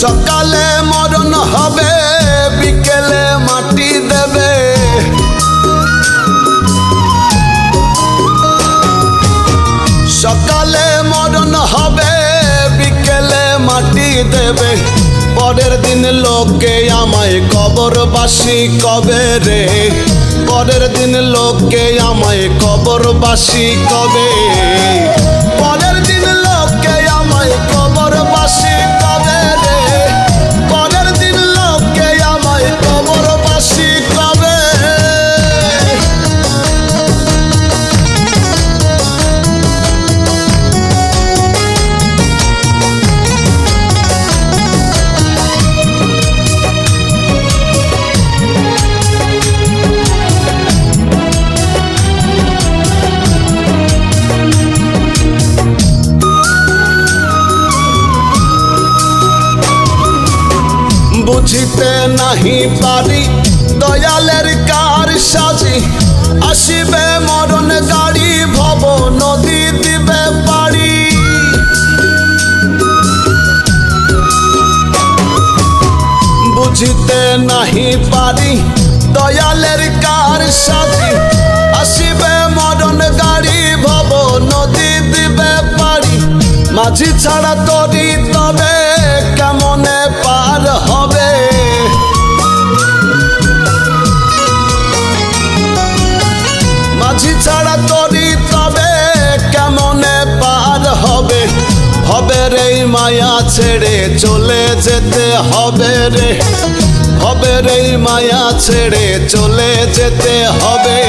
সকালে মরণ হবে, বিকেলে মাটি দেবে। সকালে মরণ হবে, বিকেলে মাটি দেবে। পরের দিন লোকে আমায় কবরবাসী কবে রে? পরের দিন লোকে আমায় কবরবাসী কবে? বুঝিতে নাহি পারি, দয়ালের কার সাজি। আসিবে মরণ গাড়ি, ভব নদী দিবে পারি বুঝিতে নাহি পারি, দয়ালের কার সাজি। আসিবে মরণ গাড়ি, ভব নদী দিবে পারি মাঝি ছাড়া তরি তবে রে মায়া ছেড়ে চলে যেতে হবে রে। হবে রে মায়া ছেড়ে চলে যেতে হবে